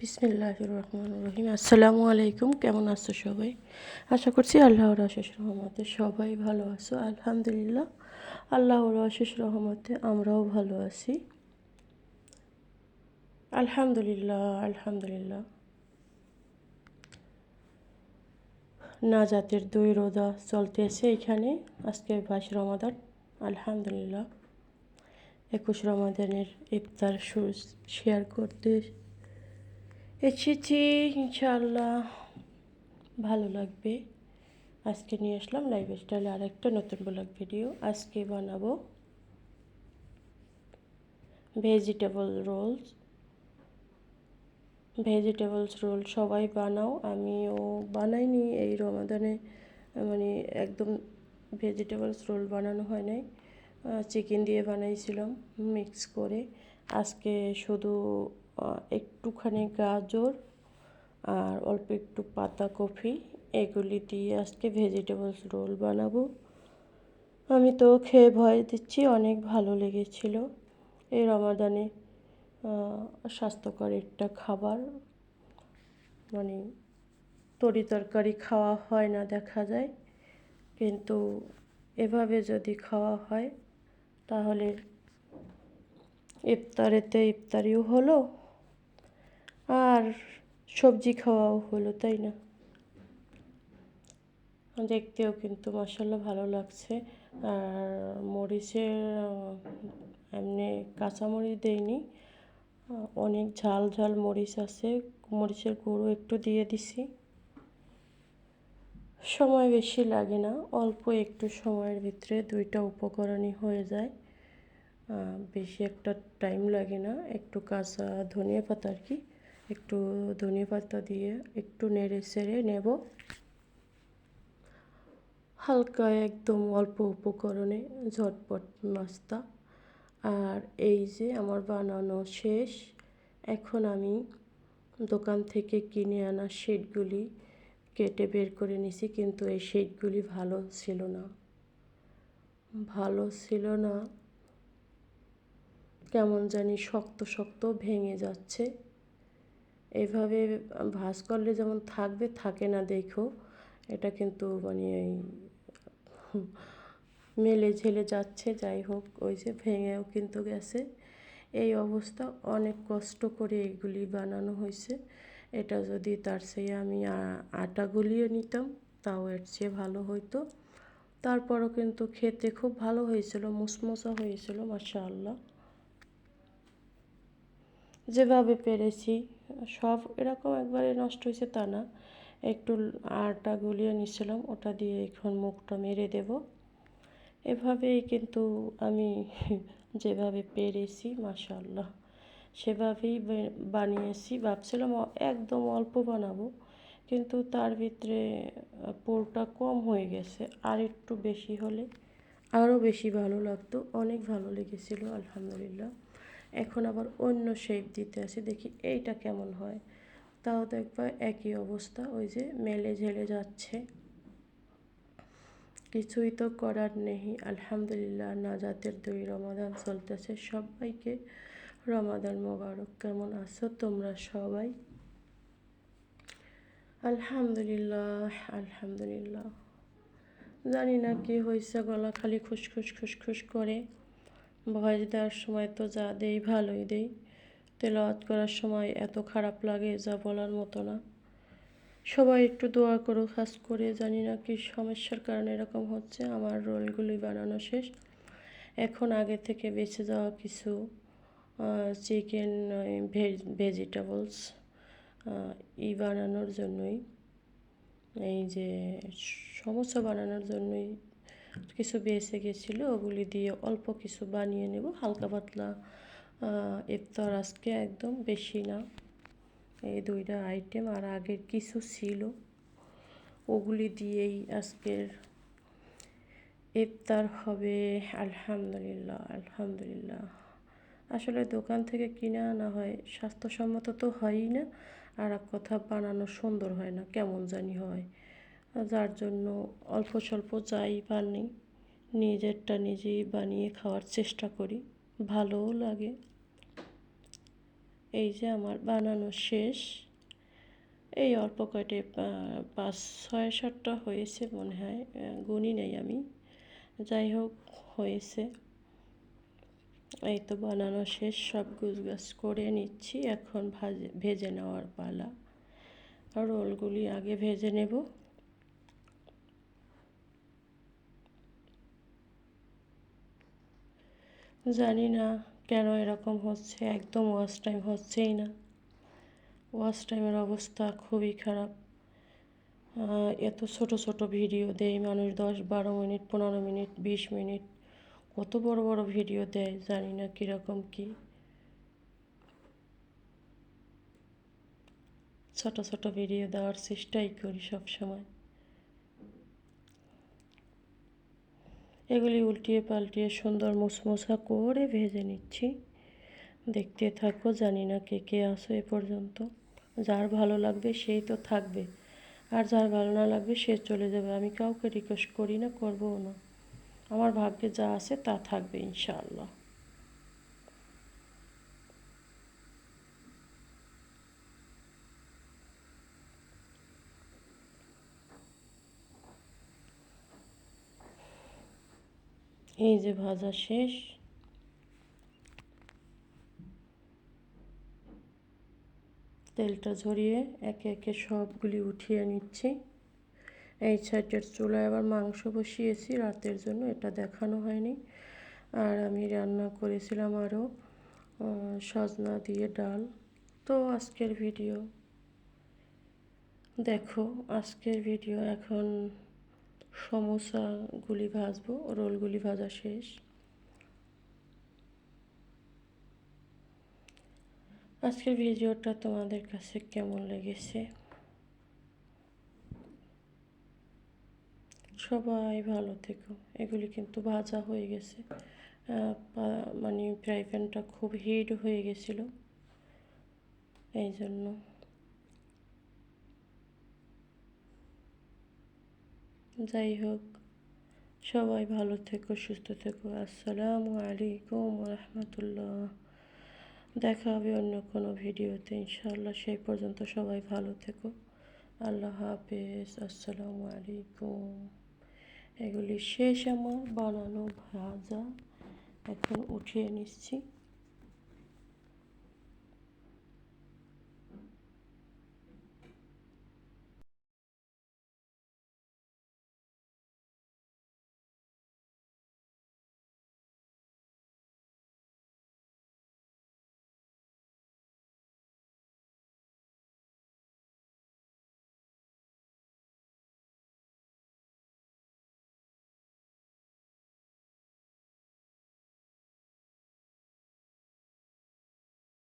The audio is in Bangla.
বিসমিল্লাহ রহমান রহিম আসসালামু আলাইকুম কেমন আছো সবাই? আশা করছি আল্লাহর অশেষ রহমতে সবাই ভালো আছো। আলহামদুলিল্লাহ, আল্লাহর অশেষ রহমতে আমরাও ভালো আছি। আলহামদুলিল্লাহ আলহামদুলিল্লাহ। না জাতের দুই রোজা চলতেছে এখানে। আজকে বাইশ রমাদান, আলহামদুলিল্লাহ। একুশ রমাদানের ইফতার শেয়ার করতে এসেছি ইনশাল্লাহ ভালো লাগবে। আজকে নিয়ে আসলাম লাইফ স্টাইলে আর একটা নতুন ব্লগ ভিডিও আজকে বানাবো ভেজিটেবল রোলস ভেজিটেবলস রোল সবাই বানাও। আমিও বানাইনি এই রমাদানে মানে একদম ভেজিটেবলস রোল বানানো হয় নাই। চিকেন দিয়ে বানাইছিলাম মিক্স করে। আজকে শুধু একটুখানি গাজর আর অল্প একটু পাতাকপি এগুলি দিয়ে আজকে ভেজিটেবলস রোল বানাবো। আমি তো খেয়ে ভয় দিচ্ছি, অনেক ভালো লেগেছিল। এই রমাদানে স্বাস্থ্যকর একটা খাবার। মানে তরি তরকারি খাওয়া হয় না দেখা যায়, কিন্তু এভাবে যদি খাওয়া হয়, তাহলে ইফতারেতে ইফতারিও হলো আর সবজি খাওয়াও হলো, তাই না? দেখতেও কিন্তু মাসাল্লাহ ভালো লাগছে। আর মরিচের এমনি কাঁচামরিচ দেয়নি অনেক ঝাল ঝাল মরিচ আছে। মরিচের গুঁড়ো একটু দিয়ে দিছি। সময় বেশি লাগে না, অল্প একটু সময়ের ভিতরে দুইটা উপকরণই হয়ে যায়। বেশি একটা টাইম লাগে না, একটু কাঁচা ধনিয়া পাতা আর কি। একটু ধনিয়া পাতা দিয়ে একটু নেড়ে সেড়ে নেব। হালকা একদম অল্প উপকরণে ঝটপট নাস্তা। আর এই যে আমার বানানো শেষ, এখন আমি দোকান থেকে কিনে আনা শেডগুলি কেটে বের করে নিছি, কিন্তু এই শেডগুলি ভালো ছিল না। ভালো ছিল না, কেমন জানি শক্ত শক্ত ভেঙে যাচ্ছে। এভাবে ভাজ করলে যেমন থাকবে, থাকে না দেখো। এটা কিন্তু মানে এই মেলে ঝেলে যাচ্ছে, যাই হোক, ওই যে ভেঙেও কিন্তু গেছে। এই অবস্থা, অনেক কষ্ট করে এইগুলি বানানো হয়েছে। এটা যদি তার চেয়ে আমি আটা গুলিয়ে নিতাম, তাও এর চেয়ে ভালো হইতো। তারপরও কিন্তু খেতে খুব ভালো হয়েছিল, মুসমসা হয়েছিল মাসা আল্লাহ যেভাবে পেরেছি। সব এরকম একবারে নষ্ট হয়েছে তা না। একটু আটা গুলিয়ে নিছিলাম ওটা দিয়ে এখন মুখটা মেরে দেব। এভাবেই কিন্তু আমি যেভাবে পেরেছি মাশাল্লাহ সেভাবেই বানিয়েছি, ভাবছিলাম একদম অল্প বানাবো। কিন্তু তার ভিতরে পোরটা কম হয়ে গেছে, আর একটু বেশি হলে আরও বেশি ভালো লাগতো। অনেক ভালো লেগেছিলো, আলহামদুলিল্লাহ। এখন আবার অন্য শেপ দিতে আসি, দেখি এইটা কেমন হয়। তাও দেখবা একই অবস্থা, ওই যে মেলে ঝেলে যাচ্ছে। কিছুই তো করার নেই, আলহামদুলিল্লাহ, নাজাতের দুই রমাদান চলতেছে। সবাইকে রমাদান মোবারক, কেমন আছো তোমরা সবাই? আলহামদুলিল্লাহ আলহামদুলিল্লাহ। জানি না কি হয়েছে, গলা খালি খুসখুস খুসখুস করে। ভয়েস দেওয়ার সময় তো যা দেই ভালোই দেই। তেলাওয়াত করার সময় এত খারাপ লাগে যা বলার মতো না। সবাই একটু দোয়া করো, খাস করে। জানি না কি সমস্যার কারণে এরকম হচ্ছে, আমার রোলগুলি বানানো শেষ। এখন আগে থেকে বেঁচে যাওয়া কিছু চিকেন ভেজিটেবলস ই বানানোর জন্যই, এই যে সমস্যা বানানোর জন্যই কিছু বেঁচে গেছিল, ওগুলি দিয়ে অল্প কিছু বানিয়ে নেব। হালকা পাতলা ইফতার আজকে একদম বেশি না। এই দুইটা আইটেম আর আগের কিছু ছিল, ওগুলি দিয়েই আজকের ইফতার হবে। আলহামদুলিল্লাহ আলহামদুলিল্লাহ। আসলে দোকান থেকে কিনে আনা হয়, স্বাস্থ্যসম্মত তো হয়ই না। আর এক কথা, বানানো সুন্দর হয় না, কেমন জানি হয়। যার জন্য অল্প স্বল্প যাই বানি নিজেরটা নিজেই বানিয়ে খাওয়ার চেষ্টা করি, ভালোও লাগে। এই যে আমার বানানো শেষ। এই অল্প কয়টে পাঁচ, ছয়, সাতটা হয়েছে মনে হয় গুনি নেই আমি। যাই হোক, হয়েছে। এই তো বানানো শেষ, সব গুছগাছ করে নিচ্ছি, এখন ভাজে, ভেজে নেওয়ার পালা। রোলগুলি আগে ভেজে নেব। জানি না কেন এরকম হচ্ছে, একদম ওয়াশ টাইম হচ্ছেই না। ওয়াশ টাইমের অবস্থা খুবই খারাপ। এত ছোট ছোট ভিডিও দেয় মানুষ দশ, বারো মিনিট, পনেরো মিনিট, বিশ মিনিট। কত বড় বড় ভিডিও দেয়, জানি না কীরকম কী। ছোট ছোট ভিডিও দেওয়ার চেষ্টাই করি সব এগুলি উল্টিয়ে পাল্টিয়ে সুন্দর মুসমুসা করে ভেজে নিচ্ছি। দেখতে থাকো, জানি না কে কে আসো এ পর্যন্ত। যার ভালো লাগবে সেই তো থাকবে, আর যার ভালো না লাগবে সে চলে যাবে। আমি কাউকে রিকোয়েস্ট করি না, করবও না। আমার ভাগ্যে যা আছে তা থাকবে, ইনশাআল্লাহ। এই যে ভাজা শেষ। তেলটা ঝরিয়ে একে একে সবগুলি উঠিয়ে নিচ্ছি। এই সাইডের চুলায় আবার মাংস বসিয়েছি, রাতের জন্য এটা দেখানো হয়নি। আর আমি রান্না করেছিলাম আরও সজনা দিয়ে ডাল। তো আজকের ভিডিও। দেখো, আজকের ভিডিও এখন সমোসাগুলি ভাজবো, রোলগুলি ভাজা শেষ। আজকের ভিডিওটা তোমাদের কাছে কেমন লেগেছে? সবাই ভালো থেকো। এগুলি কিন্তু ভাজা হয়ে গেছে। মানে ফ্রাই প্যানটা খুব হিট হয়ে গেছিল। এই জন্য। যাই হোক, সবাই ভালো থেকো, সুস্থ থেকো। আসসালামু আলাইকুম রহমতুল্লাহ দেখা হবে অন্য কোনো ভিডিওতে ইনশাল্লাহ সেই পর্যন্ত সবাই ভালো থেকো। আল্লাহ হাফেজ, আসসালামু আলাইকুম। এগুলি শেষ আমার বানানো ভাজা এখন উঠিয়ে নিচ্ছি।